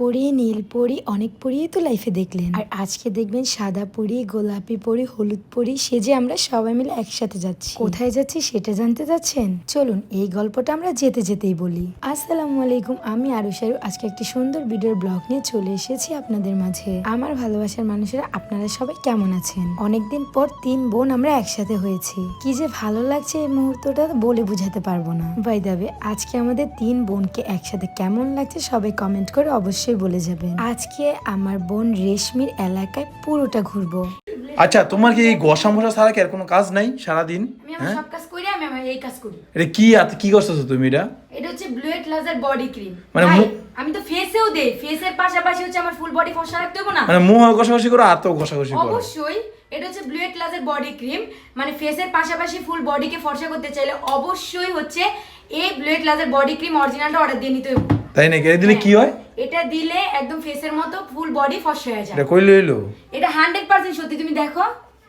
পরি নীল পরি অনেক পরিই তো লাইফে দেখলেন। আর আজকে দেখবেন সাদা পরি গোলাপি পরি হলুদ পরি সেজে আমরা সবাই মিলে একসাথে যাচ্ছি। কোথায় যাচ্ছি সেটা জানতে চাচ্ছেন? চলুন এই গল্পটা আমরা যেতে যেতেই বলি। আসসালামু আলাইকুম আমি আরুষারু আজকে একটি সুন্দর ভিডিওর ব্লগ নিয়ে চলে এসেছি আপনাদের মাঝে। আমার ভালোবাসার মানুষেরা আপনারা সবাই কেমন আছেন? অনেকদিন পর তিন বোন আমরা একসাথে হয়েছি। কি যে ভালো লাগছে এই মুহূর্তটা বলে বুঝাতে পারব না। বাই দাবে আজকে আমাদের তিন বোনকে একসাথে কেমন লাগছে সবাই কমেন্ট করে অবশ্যই বলে যাবেন। আজকে আমার বোন রেশমির এলাকায় পুরোটা ঘুরবো। আচ্ছা তোমার কি এই গোসা মোসা ছাড়া কি আর কোনো কাজ নাই সারাদিন? আমি আমার সব কাজ করি আমি আমার এই কাজ করি। এটা কি আত- কি করতেছো তুমি এটা? এটা হচ্ছে ব্লুয়েট লাজার বডি ক্রিম মানে মু- আমি তো ফেসেও দেই ফেসের পাশাপাশি হচ্ছে আমার ফুল বডি ফর্সা রাখতে হবে না? মানে মুহ ঘষাঘষি করো আর তো ঘষাঘষি করো। অবশ্যই এটা হচ্ছে ব্লুয়েট লাজার বডি ক্রিম মানে ফেসের পাশাপাশি ফুল বডিকে ফর্সা করতে চাইলে অবশ্যই হচ্ছে এই ব্লুয়েট লাজার বডি ক্রিম অরিজিনালটা অর্ডার দিয়ে নিতে হবে তাই নাকি? এটা দিলে কি হয়? এটা দিলে একদম ফেসের মতো ফুল বডি ফর্সা হয়ে যায়। এটা কই লইলো এটা হান্ড্রেড পার্সেন্ট সত্যি তুমি দেখো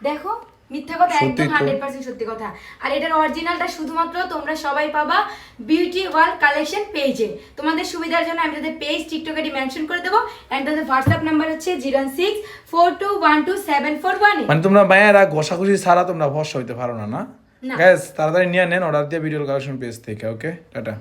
দেখো মিথ্যা কথা একদম তো। হান্ড্রেড পার্সেন্ট সত্যি কথা। আর এটার অরিজিনালটা শুধুমাত্র তোমরা সবাই পাবা বিউটি ওয়ার্ল্ড কালেকশন পেজে তোমাদের সুবিধার জন্য আমি তাদের পেজ টিকটকে মেনশন করে দেবো। এন্ড তাদের হোয়াটসঅ্যাপ নাম্বার হচ্ছে zero six four two one two seven four one মানে তোমরা মায়েরা ঘষাঘষি ছাড়া তোমরা ভরসা হইতে পারো না না? না। গ্যাস তাড়াতাড়ি নিয়ে নেন অর্ডার দিয়ে ভিডিও কালেকশন পেজ থেকে ওকে টাটা।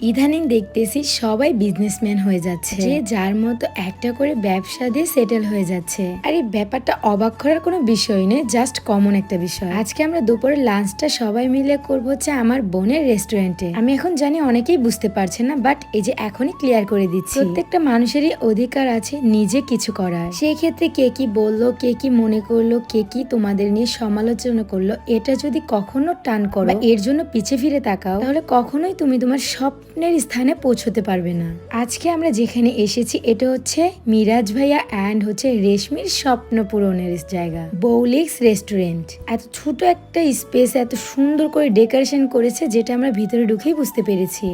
ইদানিং দেখতেছি সবাই বিজনেসম্যান হয়ে যাচ্ছে। যে যার মতো একটা করে ব্যবসা দিয়ে সেটেল হয়ে যাচ্ছে। আর এই ব্যাপারটা অবাক করার কোনো বিষয় নেই জাস্ট কমন একটা বিষয়। আজকে আমরা দুপুরের লাঞ্চটা সবাই মিলে করব হচ্ছে আমার বোনের রেস্টুরেন্টে আমি এখন জানি অনেকেই বুঝতে পারছে না বাট এই যে এখনই ক্লিয়ার করে দিচ্ছি। প্রত্যেকটা মানুষেরই অধিকার আছে নিজে কিছু করার। সেই ক্ষেত্রে কে কি বলল কে কি মনে করল কে কি তোমাদের নিয়ে সমালোচনা করল এটা যদি কখনো টান করো এর জন্য পিছে ফিরে তাকাও তাহলে কখনোই তুমি তোমার স্বপ্নের স্থানে পৌঁছতে পারবে না। আজকে আমরা যেখানে এসেছি, এটা হচ্ছে মিরাজ ভাইয়া অ্যান্ড হচ্ছে রেশমির স্বপ্ন পূরণের জায়গা, বৌলিক্স রেস্টুরেন্ট এত ছোট একটা স্পেস এত সুন্দর করে ডেকোরেশন করেছে, যেটা আমরা ভিতরে ঢুকেই বুঝতে পেরেছি।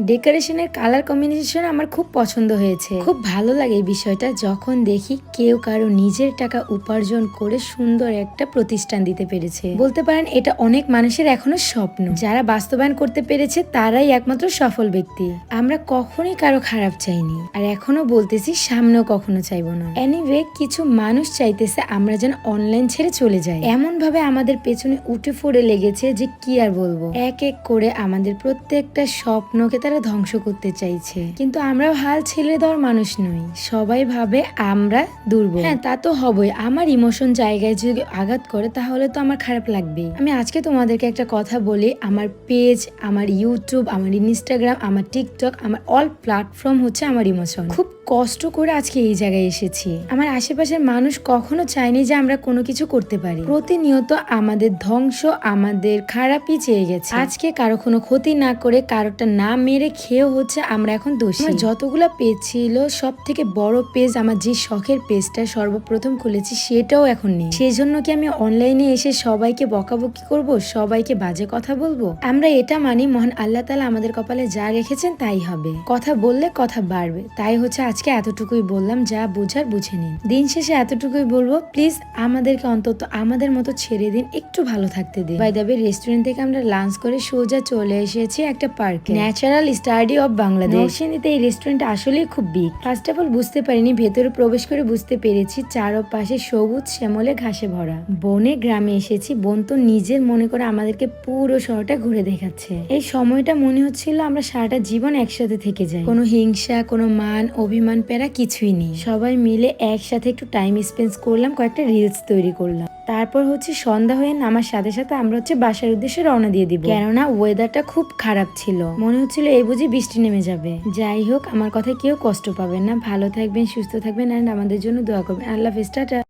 ডেকোরেশনের কালার কম্বিনেশন আমার খুব পছন্দ হয়েছে। খুব ভালো লাগে এই বিষয়টা যখন দেখি কেউ কারও নিজের টাকা উপার্জন করে সুন্দর একটা প্রতিষ্ঠান দিতে পেরেছে। বলতে পারেন এটা অনেক মানুষের এখনও স্বপ্ন। যারা বাস্তবায়ন করতে পেরেছে তারাই একমাত্র সফল ব্যক্তি। আমরা কখনোই কারও খারাপ চাইনি। আর এখনও বলতেছি সামনেও কখনো চাইব না। এনিওয়ে কিছু মানুষ চাইতেছে আমরা যেন অনলাইন ছেড়ে চলে যাই। এমন ভাবে আমাদের পেছনে উঠে পড়ে লেগেছে যে কি আর বলব? এক এক করে আমাদের প্রত্যেকটা স্বপ্নকে তারা ধ্বংস করতে চাইছে। কিন্তু আমরা হাল ছেলে দেওয়ার মানুষ নই। সবাই ভাবে আমরা দুর্বল। হ্যাঁ তা তো হবই। আমার ইমোশন জায়গায় যদি আঘাত করে, তাহলে তো আমার খারাপ লাগবেই। আমি আজকে তোমাদেরকে একটা কথা বলি। আমার পেজ আমার ইউটিউব আমার ইনস্টাগ্রাম আমার টিকটক আমার অল প্ল্যাটফর্ম হচ্ছে আমার ইমোশন খুব কষ্ট করে আজকে এই জায়গায় এসেছি। আমার আশেপাশের মানুষ কখনো চায়নি যে আমরা কোনো কিছু করতে পারি। প্রতিনিয়ত আমাদের ধ্বংস, আমাদের খারাপই চেয়ে গেছে। আজকে কারও কোনো ক্ষতি না করে কারোটা না মেরে খেয়ে হচ্ছে আমরা এখন দোষী। যতগুলা পেজ ছিল সব থেকে বড় পেজ আমার যে শখের পেজটা সর্বপ্রথম খুলেছি সেটাও এখন নেই। সেই জন্য কি আমি অনলাইনে এসে সবাইকে বকাবকি করব, সবাইকে বাজে কথা বলব? আমরা এটা মানি, মহান আল্লাহ তালা আমাদের কপালে যা রেখেছেন তাই হবে। কথা বললে কথা বাড়বে, তাই হচ্ছে আজকে এতটুকুই বললাম, যা বোঝার বুঝে নিন। দিন শেষে এতটুকুই বলব প্লিজ আমাদেরকে অন্তত আমাদের মতো ছেড়ে দিন, একটু ভালো থাকতে দিন। বাই দাবে রেস্টুরেন্ট থেকে আমরা লাঞ্চ করে সোজা চলে এসেছি একটা পার্কে ন্যাচারাল স্টাডি অফ বাংলাদেশ এই রেস্টুরেন্ট আসলেই খুব বিগ ফার্স্ট অফ অল বুঝতে পারিনি, ভেতরে প্রবেশ করে বুঝতে পেরেছি, চারপাশে সবুজ শ্যামলে ঘাসে ভরা। বনে গ্রামে এসেছি, বোন তো নিজের মনে করে আমাদেরকে পুরো শহরটা ঘুরে দেখাচ্ছে। এই সময়টা মনে হচ্ছিল আমরা সারাটা জীবন একসাথে থেকে যাই। কোনো হিংসা, কোনো মান, অভিমান প্যারা কিছুই নেই। সবাই মিলে একসাথে একটু টাইম স্পেন্ড করলাম, কয়েকটা রিলস তৈরি করলাম। তারপর হচ্ছে সন্ধ্যা হয়ে নামার সাথে সাথে আমরা হচ্ছে বাসার উদ্দেশ্যে রওনা দিয়ে দিব। কেননা ওয়েদারটা খুব খারাপ ছিল। মনে হচ্ছিল এই বুঝি বৃষ্টি নেমে যাবে। যাই হোক, আমার কথা কেউ কষ্ট পাবেন না। ভালো থাকবেন, সুস্থ থাকবেন অ্যান্ড আমাদের জন্য দোয়া করবেন। আল্লাহ ফেস্টাটা টাটা।